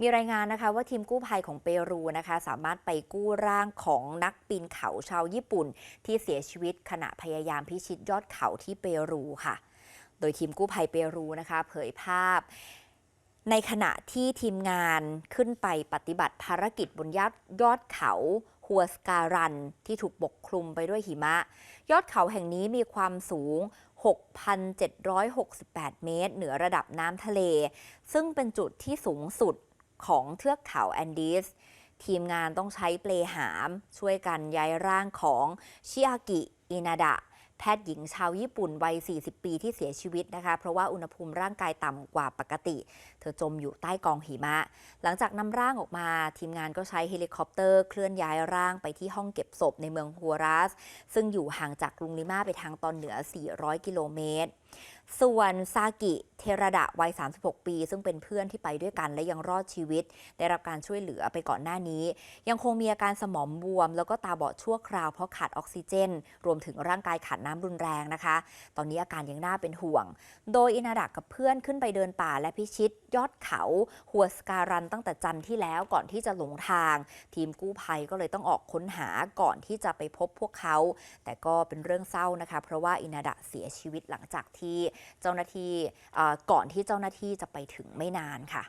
มีรายงานนะคะว่าทีมกู้ภัยของเปรูนะคะ สามารถไปกู้ร่างของนักปีนเขาชาวญี่ปุ่น ที่เสียชีวิตขณะพยายามพิชิตยอดเขาที่เปรูค่ะ โดยทีมกู้ภัยเปรูนะคะ เผยภาพ ในขณะที่ทีมงานขึ้นไปปฏิบัติภารกิจบนยอดยอดเขาฮัวสการันที่ถูกปกคลุมไปด้วยหิมะ ยอดเขาแห่งนี้มีความสูง 6,768 เมตร เหนือระดับน้ำทะเล ซึ่งเป็นจุดที่สูงสุด ของเทือกเขาแอนดีส ทีมงานต้องใช้เปลหาม ช่วยกันย้ายร่างของชิอากิ อินาดะ แพทย์หญิงชาวญี่ปุ่นวัย 40 ปีที่เสียชีวิตนะคะ เพราะว่าอุณหภูมิร่างกายต่ำกว่าปกติ เธอจมอยู่ใต้กองหิมะ หลังจากนำร่างออกมา ทีมงานก็ใช้เฮลิคอปเตอร์เคลื่อนย้ายร่างไปที่ห้องเก็บศพในเมืองฮัวรัส ซึ่งอยู่ห่างจากกรุงลิมาไปทางตอนเหนือ 400 กิโลเมตร ส่วนซากิเทระดะวัย 36 ปี ซึ่งเป็นเพื่อนที่ไปด้วยกันและยังรอดชีวิต ได้รับการช่วยเหลือไปก่อนหน้านี้ ยังคงมีอาการสมองบวม แล้วก็ตาบอดชั่วคราวเพราะขาดออกซิเจน รวมถึงร่างกายขาดน้ำรุนแรงนะคะ ตอนนี้อาการยังน่าเป็นห่วง โดยอินาดะกับเพื่อนขึ้นไปเดินป่าและพิชิต ยอดเขาหัวสการันตั้งแต่จันทร์ที่แล้วก่อนที่จะหลงทาง ทีมกู้ภัยก็เลยต้องออกค้นหาก่อนที่จะไปพบพวกเขา แต่ก็เป็นเรื่องเศร้านะคะ เพราะว่าอินาดะเสียชีวิตหลังจากที่เจ้าหน้าที่ก่อนที่เจ้าหน้าที่จะไปถึงไม่นานค่ะ